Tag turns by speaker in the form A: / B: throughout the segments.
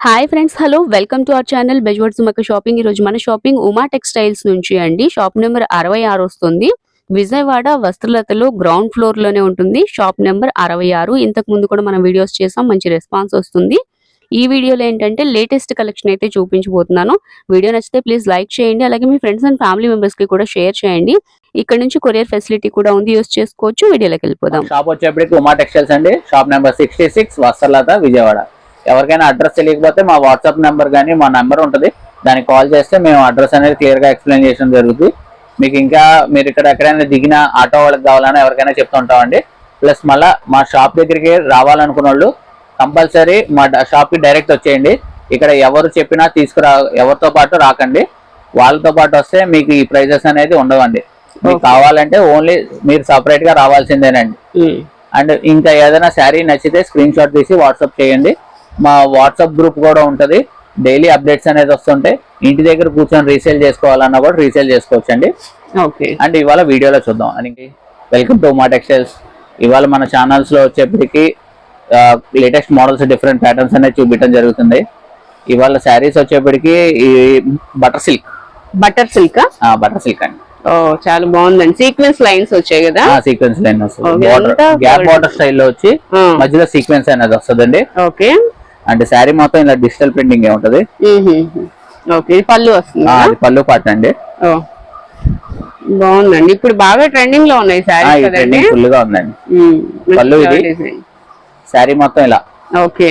A: Hi friends hello welcome to our channel బెజ్వర్డ్ సుమక shopping ఈ రోజు మన షాపింగ్ ఉమా టెక్స్టైల్స్ నుంచి అండి. షాప్ నెంబర్ అరవై ఆరు వస్తుంది. విజయవాడ వస్త్రలతలో గ్రౌండ్ ఫ్లోర్లోనే ఉంటుంది. షాప్ నెంబర్ అరవై ఆరు. ఇంతకు ముందు కూడా మనం వీడియోస్ చేసాం మంచి రెస్పాన్స్ వస్తుంది. ఈ వీడియోలో ఏంటంటే లేటెస్ట్ కలెక్షన్ అయితే చూపించబోతున్నాను. వీడియో నచ్చితే ప్లీజ్ లైక్ చేయండి. అలాగే మీ ఫ్రెండ్స్ అండ్ ఫ్యామిలీ మెంబర్స్కి కూడా షేర్ చేయండి. ఇక్కడ నుంచి కొరియర్ ఫెసిలిటీ కూడా ఉంది యూస్ చేసుకోవచ్చు. వీడియోలోకి వెళ్ళిపోదాం.
B: షాప్ వచ్చేప్పటికి ఉమా టెక్స్టైల్స్ అండి. Shop number sixty six Vastralatha Vijayawada. ఎవరికైనా అడ్రస్ తెలియకపోతే మా వాట్సాప్ నెంబర్ కానీ మా నెంబర్ ఉంటుంది. దానికి కాల్ చేస్తే మేము అడ్రస్ అనేది క్లియర్గా ఎక్స్ప్లెయిన్ చేయడం జరుగుతుంది మీకు ఇంకా మీరు ఇక్కడ ఎక్కడైనా దిగిన ఆటో వాళ్ళకి కావాలన్నా ఎవరికైనా చెప్తుంటామండి. ప్లస్ మళ్ళా మా షాప్ దగ్గరికి రావాలనుకున్న వాళ్ళు కంపల్సరీ మా షాప్కి డైరెక్ట్ వచ్చేయండి. ఇక్కడ ఎవరు చెప్పినా తీసుకురా ఎవరితో పాటు రాకండి. వాళ్ళతో పాటు వస్తే మీకు ఈ ప్రైజెస్ అనేది ఉండవండి. మీకు కావాలంటే ఓన్లీ మీరు సపరేట్గా రావాల్సిందేనండి అండ్ ఇంకా ఏదైనా శారీ నచ్చితే స్క్రీన్ షాట్ తీసి వాట్సాప్ చేయండి. మా వాట్సాప్ గ్రూప్ కూడా ఉంటది. డైలీ అప్డేట్స్ అనేది వస్తుంటాయి ఇంటి దగ్గర కూర్చొని రీసేల్ చేసుకోవాలన్నా కూడా రీసేల్ చేసుకోవచ్చు అండి
A: ఓకే.
B: అండ్ ఇవాళ వీడియోలో చూద్దాం. అని వెల్కమ్ టు మా టెక్స్టైల్స్ ఇవాళ మన ఛానల్స్లో వచ్చేప్పటికి లేటెస్ట్ మోడల్స్ డిఫరెంట్ ప్యాటర్న్స్ అనేది చూపించడం జరుగుతుంది. ఇవాళ శారీస్ వచ్చేప్పటికి ఈ butter silk
A: butter silk
B: butter silk అండి.
A: ఓ చాలా బాగుందండి. సీక్వెన్స్ లైన్స్ వచ్చాయి కదా?
B: సీక్వెన్స్ లైన్ వస్తుంది. గ్యాప్. బార్డర్ స్టైల్లో వచ్చి మధ్యలో సీక్వెన్స్ అనేది వస్తుందండి.
A: ఓకే.
B: అంటే శారీ మొత్తం ఇలా డిజిటల్ ప్రింటింగ్ ఏ ఉంటది?
A: పళ్ళు వస్తుంది
B: పళ్ళు పాట అండి.
A: బాగుందండి. ఇప్పుడు బాగా ట్రెండింగ్లో ఉన్నాయి
B: ట్రెండింగ్ ఫుల్గా ఉందండి. పళ్ళు ఇది? శారీ మొత్తం ఇలా.
A: ఓకే.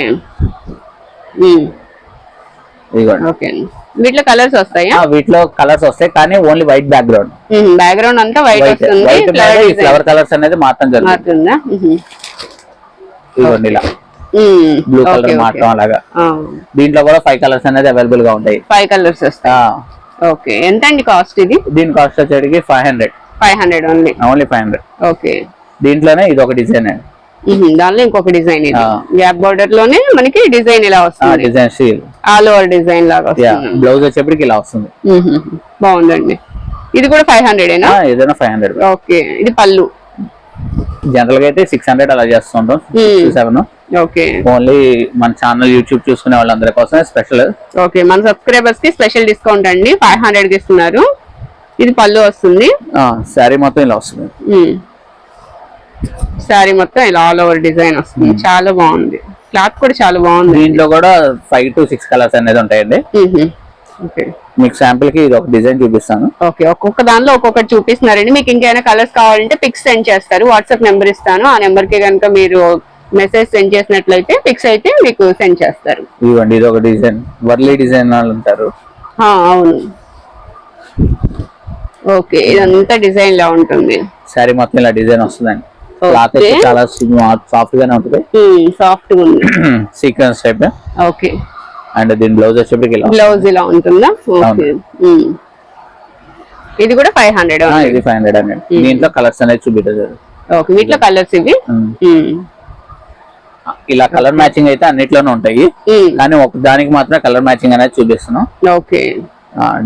A: ఓకే. వీటిలో కలర్స్ వస్తాయా?
B: వీటిలో కలర్స్ వస్తాయి కానీ ఓన్లీ వైట్ బ్యాక్గ్రౌండ్.
A: బ్యాక్గ్రౌండ్ అంతా వైట్ వస్తుంది.
B: ఫ్లవర్ కలర్స్ అనేది మాత్రం జరుగుతుంది. ఇలా. Blue
A: okay,
B: colour. మాత్రం అలాగా. దీంట్లో కూడా ఫైవ్ కలర్స్ అనేది అవైలబుల్గా ఉంటాయి.
A: ఫైవ్ కలర్స్ ఓకే ఎంత అండి కాస్ట్ ఇది?
B: దీని cost వచ్చేటికి five hundred
A: five hundred only
B: only five hundred
A: okay
B: దీంట్లోనే ఇది ఒక డిజైన్ అండి.
A: మ్మ్. దానిలో ఇంకొక డిజైన్ ఇది. గ్యాప్ బార్డర్లోనే మనకి డిజైన్ ఇలా వస్తుంది.
B: Design steel
A: all over design లాగా వస్తుంది.
B: బ్లౌజ్ వచ్చేప్పటికి ఇలా వస్తుంది.
A: మ్మ్. బాగుందండి. ఇది కూడా ఫైవ్ హండ్రెడ్ ఏనా?
B: ఏదైనా ఫైవ్ హండ్రెడ్
A: ఓకే ఇది పళ్ళు.
B: జనరల్గా అయితే సిక్స్ హండ్రెడ్ అలా చేస్తుంటాం.
A: Hmm.
B: Seven
A: okay.
B: ఓన్లీ మన ఛానల్ యూట్యూబ్ చూసుకునే వాళ్ళందరి కోసమే స్పెషల్.
A: ఓకే మన సబ్స్క్రైబర్స్కి స్పెషల్ డిస్కౌంట్ అండి. ఫైవ్ హండ్రెడ్కి ఇస్తున్నారు. ఇది పళ్ళు వస్తుంది.
B: శారీ మొత్తం ఇలా వస్తుంది.
A: శారీ మొత్తం ఇలా ఆల్ ఓవర్ డిజైన్ వస్తుంది. చాలా బాగుంది. క్లాత్ కూడా చాలా బాగుంది.
B: దీంట్లో కూడా ఫైవ్ టు సిక్స్ కలర్స్ అనేది ఉంటాయండి. మీకు శాంపిల్కి ఇది ఒక డిజైన్ చూపిస్తాను.
A: ఓకే ఒక్కొక్క దానిలో ఒక్కొక్కటి చూపిస్తున్నారండి. మీకు ఇంకేమైనా కలర్స్ కావాలంటే పిక్స్ సెండ్ చేస్తారు. వాట్సాప్ నెంబర్ ఇస్తాను. ఆ నెంబర్కి కనుక మీరు మెసేజ్ సెండ్ చేసినట్లయితే పిక్స్ అయితే మీకు సెండ్ చేస్తారు.
B: ఇవ్వండి ఇది ఒక డిజైన్. వర్లీ డిజైన్ వాళ్ళు ఉంటారు.
A: ఆ, అవును. ఓకే ఇదంతా డిజైన్ లా ఉంటుంది.
B: శారీ మొత్తం ఇలా డిజైన్ వస్తుందండి. క్లాత్ అయితే. చాలా సాఫ్ట్ గానే ఉంటుంది.
A: సాఫ్ట్ ఉంది.
B: Sequence type
A: okay.
B: అండ్ దీని బ్లౌజ్ వచ్చేప్పటికి ఇలా
A: బ్లౌజ్ ఇలా ఉంటుందా? ఓకే. ఇది కూడా ఫైవ్ హండ్రెడ్
B: ఇది ఫైవ్ హండ్రెడ్ అండి. దీంట్లో కలర్స్ అనేది చూపించారు
A: ఓకే వీటిలో కలర్స్ ఇవి.
B: ఇలా కలర్ మ్యాచింగ్ అయితే అన్నిట్లోనూ ఉంటాయి. కానీ ఒక దానికి మాత్రం కలర్ మ్యాచింగ్ అనేది చూపిస్తున్నాం.
A: ఓకే.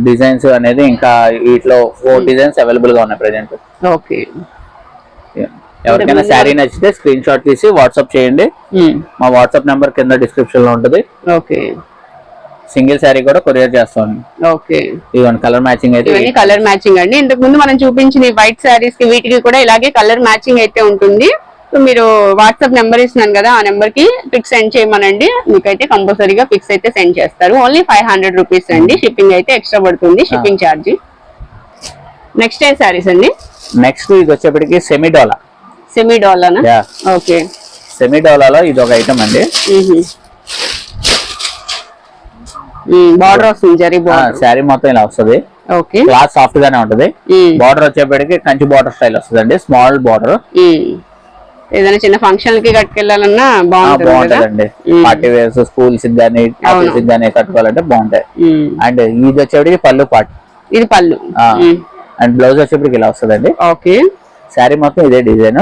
B: డిజైన్స్ అనేది ఇంకా వీటిలో ఫోర్ డిజైన్స్ అవైలబుల్గా ఉన్నాయి ప్రెసెంట్
A: ఓకే.
B: ఎవరికైనా శారీ నచ్చితే స్క్రీన్ షాట్ తీసి వాట్సాప్ చేయండి. మా వాట్సాప్ నెంబర్ కింద డిస్క్రిప్షన్లో ఉంటుంది.
A: ఓకే.
B: సింగిల్ శారీ కూడా కొరియర్ చేస్తాం
A: ఓకే.
B: ఇవన్నీ కలర్ మ్యాచింగ్ అయితే
A: కలర్ మ్యాచింగ్ అండి. ఇంతకు ముందు మనం చూపించిన వైట్ శారీస్కి వీటికి కూడా ఇలాగే కలర్ మ్యాచింగ్ అయితే ఉంటుంది. సో మీరు వాట్సాప్ నెంబర్ ఇస్తున్నాను కదా ఆ నెంబర్కి పిక్స్ సెండ్ చేయమనండి. మీకైతే కంపల్సరీగా పిక్స్ అయితే సెండ్ చేస్తారు. ఓన్లీ ఫైవ్ హండ్రెడ్ రూపీస్ అండి. షిప్పింగ్ అయితే ఎక్స్ట్రా పడుతుంది. షిప్పింగ్ ఛార్జ్ నెక్స్ట్ ఏ శారీస్ అండి?
B: నెక్స్ట్ ఇది వచ్చేప్పటికి సెమీ డోలా
A: సెమీ డాలనా ఓకే
B: సెమీ డోలాలో ఇది ఒక ఐటమ్ అండి.
A: బార్డర్ వస్తుంది జరీ బార్డర్
B: శారీ మొత్తం ఇలా వస్తుంది.
A: ఓకే
B: క్లాత్ సాఫ్ట్ గానే ఉంటది. బార్డర్ వచ్చేప్పటికి కంచి బార్డర్ స్టైల్ వస్తుందండి. స్మాల్ బార్డర్
A: ఏదైనా చిన్న ఫంక్షన్కి కట్టుకెళ్ళాలన్నా బాగుంటుంది
B: పార్టీ వేర్స్ స్కూల్స్ కానీ ఆఫీస్ కానీ కట్టుకోవాలంటే బాగుంటాయి. అండ్ ఇది వచ్చేప్పటికి పళ్ళు పాట్
A: ఇది పళ్ళు.
B: అండ్ బ్లౌజ్ వచ్చేప్పటికి ఇలా వస్తుందండి.
A: ఓకే.
B: శారీ మొత్తం ఇదే డిజైన్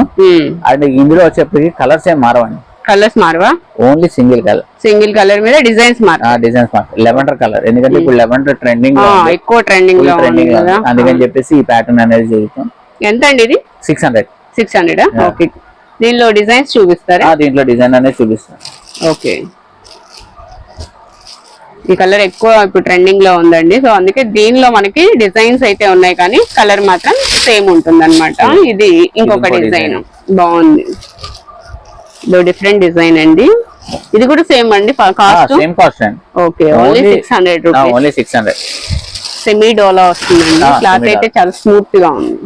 B: అండ్ ఇందులో వచ్చేప్పటికి కలర్స్ ఏం మారవండి.
A: Colours మారవా?
B: Only single colour
A: single colour మీద డిజైన్స్ మార
B: డిజైన్స్ మాత్రం లెవెండర్ కలర్ ఎందుకంటే ఇప్పుడు లెవెండర్ ట్రెండింగ్
A: ఎక్కువ ట్రెండింగ్
B: ట్రెండింగ్ అందుకని చెప్పేసి ఈ ప్యాటర్న్ అనేది చూపిస్తాం.
A: ఎంత అండి ఇది
B: six hundred
A: six hundred okay దీనిలో డిజైన్స్ చూపిస్తారా?
B: దీంట్లో డిజైన్ అనేది చూపిస్తాం
A: ఓకే. ఈ కలర్ ఎక్కువ ఇప్పుడు ట్రెండింగ్లో ఉందండి. సో అందుకే దీనిలో మనకి డిజైన్స్ అయితే ఉన్నాయి కానీ కలర్ మాత్రం సేమ్ ఉంటుంది అనమాట ఇది ఇంకొక
B: ఇంకో
A: డిజైన్. బాగుంది. ఇది డిఫరెంట్ డిజైన్ అండి. ఇది కూడా సేమ్ అండి కాస్ట్
B: సేమ్ కాస్ట్ అండి.
A: Okay only six hundred rupees
B: only six hundred
A: semi డోలా వస్తుందండి క్లాత్ అయితే చాలా స్మూత్గా ఉంది.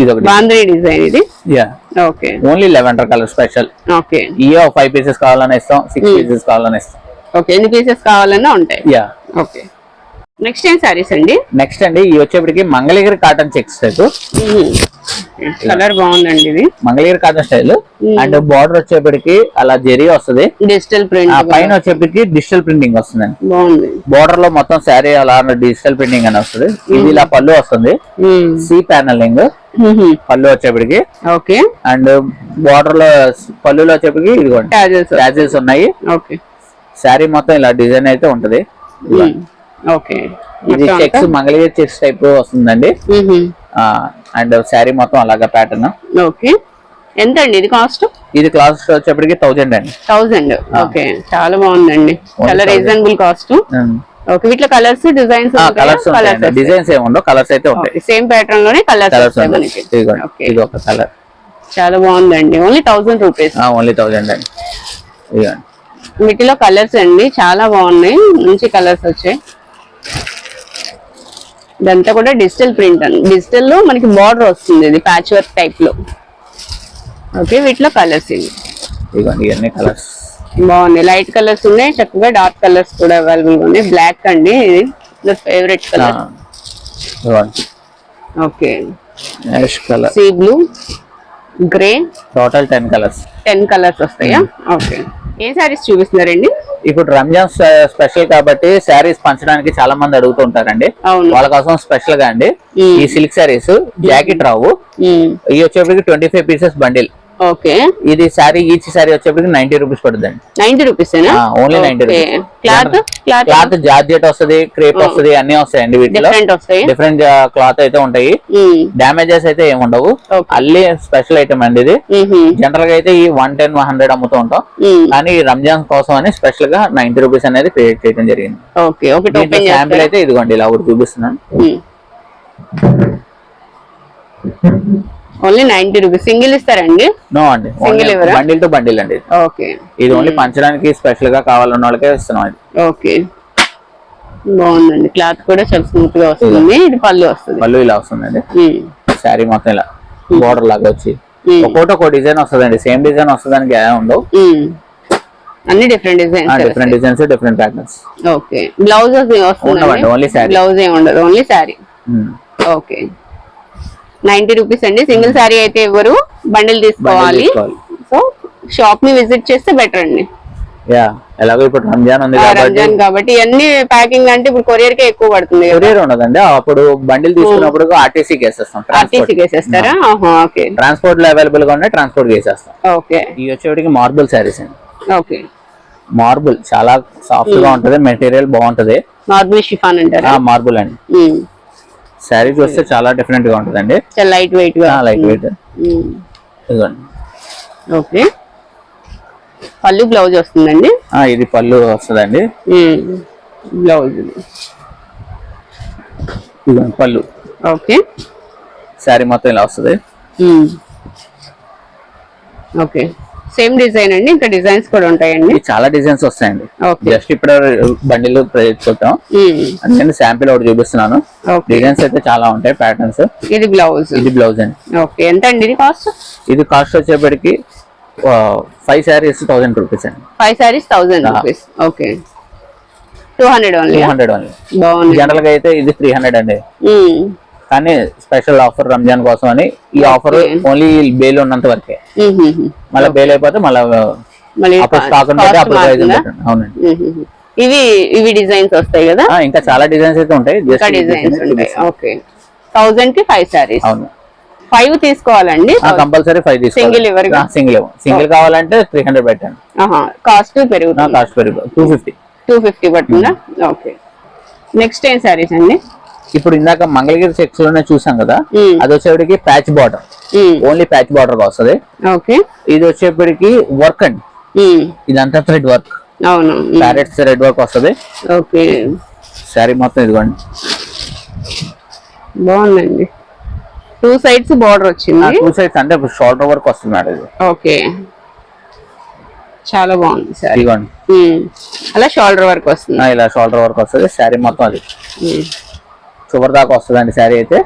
B: ఇది ఒకటి
A: బాంద్రీ డిజైన్ ఇది?
B: Yeah
A: okay.
B: Only lavender colour special
A: okay.
B: ఇయో ఫైవ్ పీసెస్ కావాలని ఇస్తాం సిక్స్. పీసెస్ కావాలని ఇస్తాం.
A: ఓకే. ఎన్ని పీసెస్ కావాలన్నా ఉంటాయి.
B: Yeah
A: okay. నెక్స్ట్ ఏం సారీస్ అండి?
B: నెక్స్ట్ అండి ఈ వచ్చేప్పటికి Mangalagiri cotton checks type
A: colour బాగుందండి ఇది.
B: Mangalagiri cotton style. And border వచ్చేప్పటికి అలా జెరీ వస్తుంది.
A: డిజిటల్ ప్రింట్
B: ఆ పైన వచ్చేప్పటికి డిజిటల్ ప్రింటింగ్ వస్తుందండి.
A: బాగుంది.
B: బార్డర్లో మొత్తం శారీ అలా డిజిటల్ ప్రింటింగ్ అని వస్తుంది. ఇది ఇలా పళ్ళు వస్తుంది. సి ప్యానలింగ్ పళ్ళు వచ్చేప్పటికి.
A: ఓకే.
B: అండ్ బార్డర్లో పళ్ళులో వచ్చేప్పటికి ఇదిగోండి. ఉన్నాయి.
A: ఓకే.
B: శారీ మొత్తం ఇలా డిజైన్ అయితే ఉంటది.
A: ఓకే.
B: ఇది చెక్స్ మంగళగిరి చెక్స్ టైప్ వస్తుందండి. అండ్ శారీ మొత్తం అలాగా ప్యాటర్న్
A: ఓకే. ఎంత అండి ఇది కాస్ట్
B: ఇది క్లాస్ వచ్చేప్పటికి థౌజండ్ అండి.
A: Thousand okay. చాలా బాగుందండి. చాలా
B: 1000.
A: Reasonable cost okay. వీటిలో కలర్స్ డిజైన్స్
B: కలర్స్ డిజైన్స్ ఏమి ఉండవు కలర్స్ అయితే ఉంటాయి.
A: సేమ్ ప్యాటర్న్లోనే కలర్స్
B: ఇది ఒక కలర్
A: చాలా బాగుందండి. Only thousand rupees
B: only thousand అండి.
A: వీటిలో కలర్స్ అండి. చాలా బాగున్నాయి. మంచి కలర్స్ వచ్చాయి. ఇదంతా కూడా డిజిటల్ ప్రింట్ అండి. డిజిటల్లో మనకి బార్డర్ వస్తుంది ఇది ప్యాచ్ వర్క్ టైప్లో. ఓకే వీటిలో కలర్స్ ఇవి.
B: ఇవన్నీ కలర్స్
A: బాగున్నాయి. లైట్ కలర్స్ ఉన్నాయి చక్కగా డార్క్ కలర్స్ కూడా అవైలబుల్ ఉన్నాయి. బ్లాక్ అండి ఇది. Favourite colour okay.
B: Ash colour
A: sea blue grey
B: total ten colours
A: ten colours వస్తాయా? ఓకే. ఏ సారీస్ చూపిస్తున్నారండి?
B: ఇప్పుడు రంజాన్ స్పెషల్ కాబట్టి శారీస్ పంచడానికి చాలా మంది అడుగుతుంటారండి. వాళ్ళ కోసం స్పెషల్గా అండి. ఈ సిల్క్ శారీస్ జాకెట్ రావు. ఇవి వచ్చేప్పటికి twenty five pieces bundle
A: okay.
B: ఇది శారీ ఈచ్ శారీ వచ్చేప్పటికి నైన్టీ రూపీస్ పడుతుందండి
A: ninety rupees
B: only ninety
A: cloth? Cloth?
B: Cloth georgette వస్తుంది క్రేప్ వస్తుంది అన్ని వస్తాయండి వీటిలో.
A: డిఫరెంట్
B: క్లాత్ అయితే ఉంటాయి.
A: మ్మ్.
B: డ్యామేజెస్ అయితే ఏమి ఉండవు. అల్లి స్పెషల్ ఐటమ్ అండి ఇది. జనరల్గా అయితే ఈ వన్ టెన్ వన్ హండ్రెడ్ అమ్ముతూ ఉంటాం. కానీ రంజాన్ కోసం అని స్పెషల్గా నైన్టీ రూపీస్ అనేది క్రియేట్ చేయడం జరిగింది.
A: ఓకే
B: శాంపిల్ అయితే ఇదిగోండి ఇలా ఒకటి చూపిస్తున్నాను.
A: ఓన్లీ నైన్టీ రూపీస్ సింగిల్ ఇస్తారండి?
B: నో అండి.
A: ఎవరా?
B: బండిల్ టు బండిల్ అండి ఇది.
A: ఓకే
B: ఇది ఓన్లీ పంచడానికి స్పెషల్గా కావాలన్న వాళ్ళకే ఇస్తున్నాం ఇది.
A: ఓకే బాగుందండి. క్లాత్ కూడా చాలా స్మూత్గా వస్తుంది ఇది పళ్ళు వస్తుంది.
B: పళ్ళు ఇలా వస్తుందండి. శారీ మొత్తం ఇలా. బోర్డర్ లాగా వచ్చి.
A: మ్మ్.
B: ఒక్కోటి ఒక డిజైన్ వస్తుందండి. సేమ్ డిజైన్ వస్తుందానికి ఏం ఉండవు.
A: అన్ని different designs
B: different designs different patterns
A: okay blouse వస్తుంది
B: only saree.
A: బ్లౌజ్ ఏమి ఉండదు. Only saree okay ninety rupees అండి. సింగిల్ శారీ అయితే ఇవ్వరు బండిల్ తీసుకోవాలి. సో షాప్ని విజిట్ చేస్తే బెటర్ అండి.
B: యా ఎలాగో ఇప్పుడు రంజాన్ ఉంది
A: రంజాన్ కాబట్టి ఇవన్నీ ప్యాకింగ్ అంటే ఇప్పుడు కొరియర్ కే ఎక్కువ పడుతుంది
B: కొరియర్ ఉండదండి. అప్పుడు బండిల్ తీసుకున్నప్పుడు ఆర్టీసీకి వేసేస్తాం.
A: ఆర్టీసీ వేసేస్తారా? ఆహా, ఓకే.
B: ట్రాన్స్పోర్ట్లో అవైలబుల్గా ఉన్నాయి ట్రాన్స్పోర్ట్ వేసేస్తాం.
A: ఓకే.
B: ఇవి వచ్చేటికి మార్బుల్ శారీస్ అండి.
A: ఓకే.
B: మార్బుల్ చాలా సాఫ్ట్గా ఉంటది మెటీరియల్ బాగుంటది.
A: నార్మల్ షిఫాన్ అంటారా?
B: మార్బుల్ అండి. శారీ చూస్తే చాలా డిఫరెంట్గా ఉంటదండి.
A: లైట్ వెయిట్గా.
B: Light weight. ఇదిగోండి.
A: ఓకే పళ్ళు బ్లౌజ్ వస్తుందండి?
B: ఇది పళ్ళు వస్తుందండి.
A: బ్లౌజ్
B: ఇదిగోండి పళ్ళు.
A: ఓకే
B: శారీ మొత్తం ఇలా వస్తుంది.
A: ఓకే సేమ్ డిజైన్ అండి ఇంకా డిజైన్స్ కూడా ఉంటాయండి.
B: చాలా డిజైన్స్ వస్తాయండి.
A: ఓకే
B: జస్ట్ ఇప్పుడు బండిల్ చూద్దాం అందుకని శాంపిల్ ఒకటి చూపిస్తున్నాను. డిజైన్స్ అయితే చాలా ఉంటాయి ప్యాటర్న్స్
A: ఇది బ్లౌజ్
B: ఇది బ్లౌజ్ అండి.
A: ఓకే ఎంత అండి ఇది కాస్ట్
B: ఇది కాస్ట్ వచ్చేప్పటికి ఫైవ్ శారీస్ థౌసండ్ రూపీస్ అండి.
A: Five sarees thousand. Rupees okay two hundred only
B: hundred only
A: బాగుంది.
B: జనరల్గా అయితే ఇది త్రీ హండ్రెడ్ అండి.
A: మ్మ్.
B: కానీ స్పెషల్ ఆఫర్ రంజాన్ కోసం అని ఈ ఆఫర్. ఓన్లీ బేల్ ఉన్నంత వరకే. మళ్ళీ బేల్ అయిపోతే మళ్ళీ స్టాక్? అవునండి.
A: ఇవి ఇవి డిజైన్స్ వస్తాయి కదా?
B: ఇంకా చాలా డిజైన్స్ అయితే ఉంటాయి.
A: డిజైన్స్. ఓకే. థౌసండ్కి ఫైవ్ సారీస్
B: అవును.
A: ఫైవ్ తీసుకోవాలండి?
B: కంపల్సరీ ఫైవ్
A: Single ఎవరిగా?
B: సింగిల్ సింగిల్ కావాలంటే త్రీ హండ్రెడ్ పెట్టండి.
A: కాస్ట్ పెరుగుతుంది.
B: కాస్ట్ పెరిగి టూ ఫిఫ్టీ
A: టూ ఫిఫ్టీ పడుతుందా? ఓకే. నెక్స్ట్ ఏం సారీస్ అండి?
B: ఇప్పుడు ఇందాక మంగళగిరి చెక్స్లోనే చూసాం కదా. అది వచ్చేప్పటికి patch border. Only patch border వస్తుంది.
A: ఓకే.
B: ఇది వచ్చేప్పటికి వర్క్ అండి. ఇదంతా థ్రెడ్ వర్క్.
A: అవును.
B: ప్యారెట్స్ రెడ్ వర్క్ వస్తుంది.
A: ఓకే.
B: శారీ మొత్తం ఇదిగోండి.
A: బాగుందండి. టూ సైడ్స్ బార్డర్ వచ్చింది.
B: టూ సైడ్స్ అంటే షోల్డర్ వర్క్ వస్తుంది మేడం ఇది.
A: ఓకే. చాలా బాగుంది సారీ అలా షోల్డర్ వరకు వస్తుంది.
B: ఇలా షోల్డర్ వర్క్ వస్తుంది. శారీ మొత్తం అది. చివరి దాకా వస్తుందండి శారీ అయితే.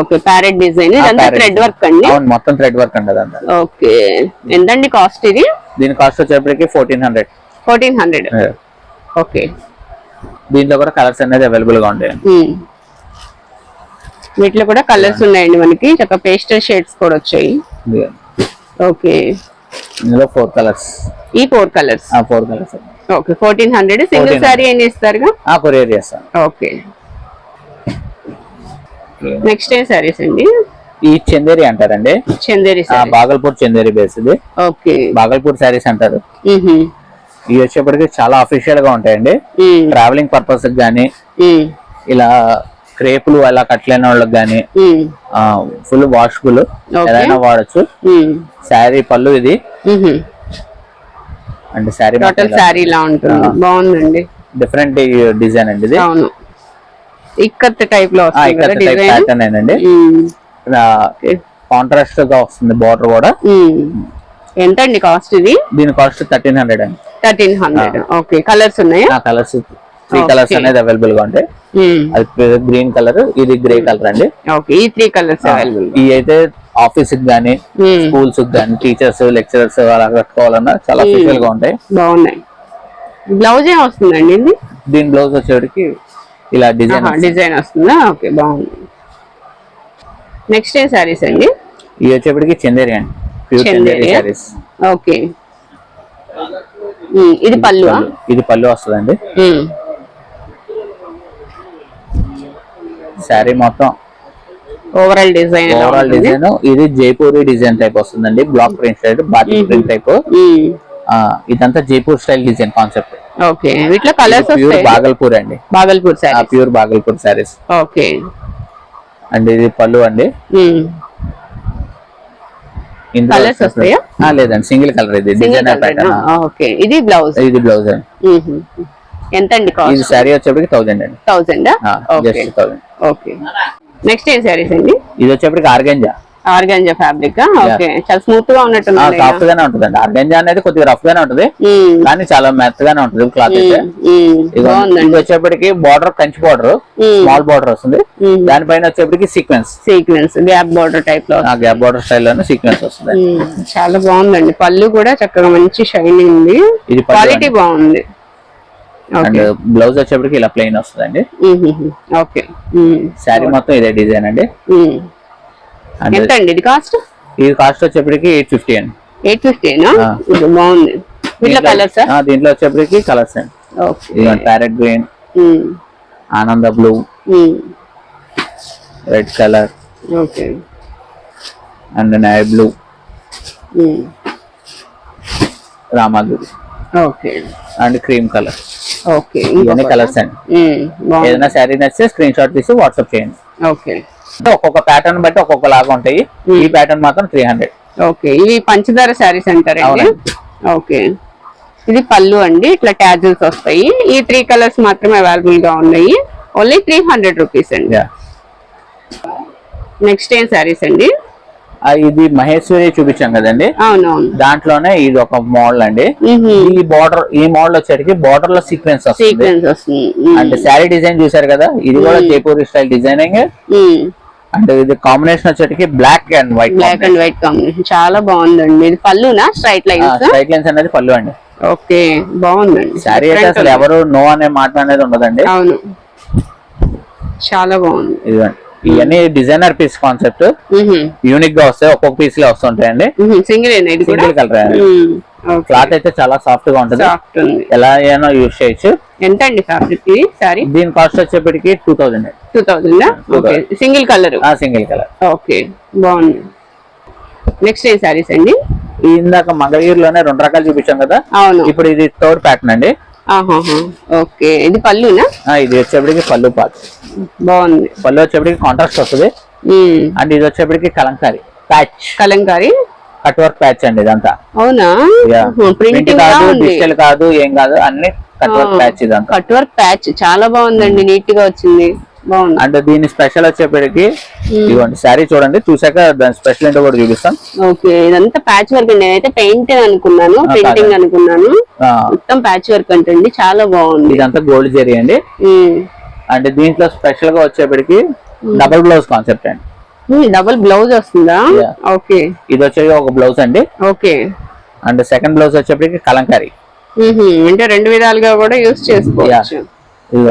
A: ఓకే ప్యారెట్ డిజైన్ ఇదంతా థ్రెడ్ వర్క్ అండి?
B: అవును మొత్తం థ్రెడ్ వర్క్ అండి అదంతా.
A: ఓకే. ఎంతండి కాస్ట్ ఇది?
B: దీని కాస్ట్ వచ్చేప్పటికి fourteen hundred
A: fourteen hundred okay.
B: దీంట్లో కూడా కలర్స్ అనేది అవైలబుల్గా ఉంటాయి.
A: వీటిలో కూడా కలర్స్ ఉన్నాయండి మనకి. చక్కగా పేస్టల్ షేడ్స్ కూడా వచ్చాయి. ఓకే.
B: ఇందులో ఫోర్ కలర్స్
A: ఈ four colours
B: four colours
A: okay fourteen hundred single
B: 1400.
A: Saree ఏం ఇస్తారుగా
B: ఆ కొరియర్ చేస్తాను
A: ఓకే నెక్స్ట్ ఏ సారీస్ అండి
B: ఈ చందేరి అంటారండి
A: చందేరి
B: బాగల్పూర్ చందేరి బేస్ ఇది
A: ఓకే
B: బాగల్పూర్ శారీస్ అంటారు. ఇవి వచ్చేప్పటికి చాలా అఫీషియల్గా ఉంటాయండి. ట్రావెలింగ్ పర్పస్
A: మ్మ్.
B: ఇలా క్రేపులు అలా కట్టలేని వాళ్ళకి
A: మ్మ్.
B: Full washable. ఏదైనా వాడచ్చు. శారీ పళ్ళు ఇది అంటే శారీ
A: టోటల్ శారీ లా ఉంటుంది. బాగుందండి.
B: డిఫరెంట్ డిజైన్ అండి ఇది.
A: అవును. ఇక్కత్ టైప్లో
B: ప్యాటర్న్ ఏంటండి కాంట్రాస్ట్గా వస్తుంది బార్డర్ కూడా.
A: ఎంత అండి కాస్ట్ ఇది?
B: దీని కాస్ట్ థర్టీన్ హండ్రెడ్ అండి.
A: థర్టీన్ హండ్రెడ్ ఓకే కలర్స్ ఉన్నాయా?
B: ఆ కలర్స్ త్రీ కలర్స్ అనేది అవైలబుల్గా ఉంటాయి. అది గ్రీన్ కలర్ ఇది గ్రే కలర్ అండి.
A: ఓకే ఈ త్రీ కలర్స్ అవైలబుల్
B: ఇవి అయితే ఆఫీస్కి గానీ స్కూల్స్కి గానీ టీచర్స్ లెక్చరర్స్ అలా కట్టుకోవాలన్నా చాలా అఫీషియల్గా ఉంటాయి.
A: బాగున్నాయి. బ్లౌజ్ ఏం వస్తుందండి ఇది?
B: దీని బ్లౌజ్ వచ్చేటికి ఇలా డిజైన్
A: డిజైన్ వస్తుందా. ఓకే బాగుంది. నెక్స్ట్ ఏ సారీస్ అండి?
B: ఇవి వచ్చేప్పటికి చందేరి అండి. సారీస్
A: ఓకే ఇది పళ్ళు.
B: ఇది పళ్ళు వస్తుందండి. శారీ మొత్తం
A: ఓవరాల్ డిజైన్
B: ఓవరాల్ డిజైన్ ఇది జైపూరి డిజైన్ టైప్ వస్తుందండి. Block print style batik print type ఇదంతా Jaipur style design concept.
A: Okay. వీటిలో కలర్స్
B: ప్యూర్ బాగల్పూర్ అండి.
A: Bhagalpur saree
B: pure Bhagalpur sarees
A: okay.
B: And ఇది పళ్ళు అండి.
A: వస్తాయా?
B: లేదండి. సింగిల్ కలర్ ఇది. Designer pattern
A: okay. ఇది బ్లౌజ్
B: ఇది బ్లౌజ్ అండి
A: ఎంత అండి
B: ఇది శారీ వచ్చేప్పటికి థౌజండ్ అండి.
A: థౌసండ్ ఓకే నెక్స్ట్ ఏం సారీస్ అండి?
B: ఇది వచ్చేప్పటికి ఆర్గంజా.
A: ఆర్గాంజా ఫ్యాబ్రిక్ ఓకే చాలా స్మూత్గా ఉన్నట్టు
B: సాఫ్ట్ గానే ఉంటుందండి. ఆర్గంజా అనేది కొద్దిగా రఫ్ గానే ఉంటుంది. కానీ చాలా మెత్తగానే ఉంటుంది. క్లాత్ ఇది వచ్చేప్పటికి border Kanchi border. Small border వస్తుంది.
A: మ్మ్.
B: దానిపైన వచ్చేప్పటికి సీక్వెన్స్
A: సీక్వెన్స్ గ్యాప్ బార్డర్
B: టైప్లో. గ్యాప్ బార్డర్ స్టైల్లోనే సీక్వెన్స్ వస్తుంది.
A: మ్మ్. చాలా బాగుందండి. పళ్ళు కూడా చక్కగా మంచి షైనింగ్ ఉంది. క్వాలిటీ బాగుంది.
B: అండ్ బ్లౌజ్ వచ్చేప్పటికి ఇలా ప్లెయిన్ వస్తుందండి.
A: ఓకే.
B: శారీ మొత్తం ఇదే డిజైన్ అండి.
A: ఎంత అండి ఇది కాస్ట్
B: ఇది కాస్ట్ వచ్చేప్పటికి ఎయిట్ ఫిఫ్టీ అండి.
A: ఎయిట్. ఇది బాగుంది. వీటిలో కలర్ సార్
B: ఆ, దీంట్లో వచ్చేప్పటికి కలర్స్ అండి. ప్యారెట్ గ్రీన్ ఆనంద blue red colour
A: okay.
B: And navy blue రామాగురి
A: okay.
B: And cream colour
A: okay
B: ఇవన్నీ కలర్స్ అండి.
A: బాగుంది.
B: ఏదైనా శారీ నచ్చితే స్క్రీన్ షాట్ తీసి వాట్సాప్ చేయండి.
A: ఓకే
B: ఒక్కొక్క ప్యాటర్న్ బట్టి ఒక్కొక్క లాగా ఉంటాయి ఈ ప్యాటర్న్ మాత్రం త్రీ హండ్రెడ్
A: ఓకే ఇవి పంచదార శారీస్
B: అవునండి.
A: ఓకే ఇది పళ్ళు అండి ఇట్లా ట్యాజిల్స్ వస్తాయి. ఈ త్రీ కలర్స్ మాత్రమే అవైలబుల్గా ఉన్నాయి. ఓన్లీ త్రీ హండ్రెడ్ రూపీస్ అండి. నెక్స్ట్ ఏం శారీస్ అండి?
B: ఇది మహేశ్వరి చూపించాం కదండి? దాంట్లోనే ఇది ఒక మోడల్ అండి. ఈ బార్డర్ ఈ మోడల్ వచ్చేటికి బార్డర్లో సీక్వెన్స్ వస్తుంది. అండ్ శారీ డిజైన్ చూసారు కదా ఇది కూడా జైపూర్ స్టైల్ డిజైనింగ్. అండ్ ఇది combination వచ్చేటికి black and white
A: black and white combination. చాలా బాగుందండి. ఇది పళ్ళునా స్ట్రైట్ లైన్స్
B: స్ట్రైట్ లైన్స్ అనేది పళ్ళు అండి.
A: ఓకే బాగుందండి.
B: శారీ అయితే అసలు ఎవరు నో అనే మాట అనేది ఉండదండి.
A: అవును. చాలా బాగుంది.
B: ఇదిగోండి. ఇవన్నీ డిజైనర్ పీస్ కాన్సెప్ట్ యూనిక్గా వస్తాయి. ఒక్కొక్క పీస్లో వస్తుంటాయండి.
A: సింగిల్
B: సింగిల్ కలర్ క్లాత్ అయితే చాలా సాఫ్ట్గా ఉంటుంది. ఎలా అయినా యూజ్ చేయొచ్చు.
A: ఎంత అండి ఫ్యాబ్రిక్ సారీ
B: దీని కాస్ట్ వచ్చేప్పటికి two thousand
A: two okay single colour
B: single colour
A: okay బాగుంది. నెక్స్ట్ ఏ సారీస్ అండి?
B: ఇందాక మంగళగిరిలోనే రెండు రకాలు చూపించాం కదా.
A: అవును.
B: ఇప్పుడు ఇది థర్డ్ ప్యాటర్న్ అండి.
A: ఓకే. ఇది పళ్ళునా?
B: ఇది వచ్చేప్పటికి పళ్ళు పాట్
A: బాగుంది.
B: పళ్ళు వచ్చేప్పటికి కాంట్రాస్ట్ వస్తుంది. అండ్ ఇది వచ్చేప్పటికి Kalamkari. Patch
A: Kalamkari?
B: Cut work patch అండి ఇదంతా.
A: అవునా?
B: ప్రింట్ కాదు డిజిటల్ కాదు ఏం కాదు అన్ని కట్ వర్క్ ప్యాచ్ ఇదంతా.
A: కట్ వర్క్ ప్యాచ్ చాలా బాగుందండి నీట్గా వచ్చింది.
B: అంటే దీని స్పెషల్ వచ్చేప్పటికి ఇదిగోండి శారీ చూడండి. చూసాక దాని స్పెషల్ ఏంటో కూడా చూపిస్తాం.
A: ఓకే ఇదంతా ప్యాచ్ వర్క్ అండి. నేనైతే పెయింట్ అనుకున్నాను పెయింటింగ్ అనుకున్నాను. మొత్తం ప్యాచ్ వర్క్ అంటండి చాలా బాగుంది.
B: ఇదంతా గోల్డ్ జెరీ అండి. అంటే దీంట్లో స్పెషల్గా వచ్చేప్పటికి డబుల్ బ్లౌజ్ కాన్సెప్ట్ అండి.
A: డబుల్ బ్లౌజ్ వస్తుందా. ఓకే.
B: ఇది వచ్చేది ఒక బ్లౌజ్ అండి.
A: ఓకే.
B: అండ్ సెకండ్ బ్లౌజ్ వచ్చేప్పటికి కలంకారీ.
A: అంటే రెండు విధాలుగా కూడా యూస్ చేసుకోవచ్చు.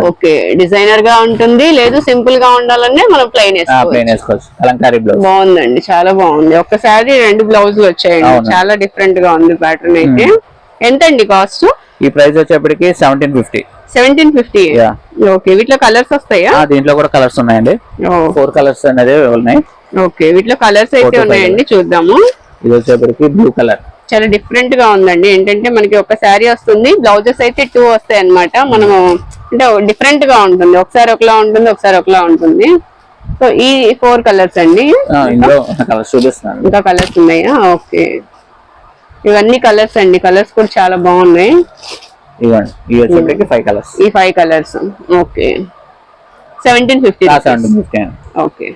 A: ఓకే డిజైనర్గా ఉంటుంది లేదు సింపుల్గా ఉండాలంటే మనం ప్లెయిన్ వేసుకోవచ్చు.
B: కలంకారీ బ్లౌజ్.
A: బాగుందండి చాలా బాగుంది. ఒక్కసారి రెండు బ్లౌజులు వచ్చాయండి. చాలా డిఫరెంట్గా ఉంది ప్యాటర్న్ అయితే. ఎంత అండి కాస్ట్
B: ఈ ప్రైస్ వచ్చేప్పటికి seventeen fifty
A: seventeen fifty. Okay వీటిలో కలర్స్ వస్తాయా?
B: దీంట్లో కూడా కలర్స్ ఉన్నాయండి. ఫోర్ కలర్స్ అనేది ఉన్నాయి.
A: ఓకే వీటిలో కలర్స్ అయితే ఉన్నాయండి చూద్దాము.
B: ఇది వచ్చేప్పటికి బ్లూ కలర్
A: చాలా డిఫరెంట్గా ఉందండి. ఏంటంటే మనకి ఒక శారీ వస్తుంది బ్లౌజెస్ అయితే టూ వస్తాయి అన్నమాట మనము అంటే డిఫరెంట్గా ఉంటుంది. ఒకసారి ఒకలా ఉంటుంది ఒకసారి ఒకలా ఉంటుంది. సో ఈ ఫోర్ కలర్స్ అండి. ఇంకా కలర్స్ ఉన్నాయా? ఓకే. ఇవన్నీ కలర్స్ అండి. కలర్స్ కూడా చాలా బాగున్నాయి. ఈ five colours okay. Seventeen fifty
B: seventeen fifty
A: okay.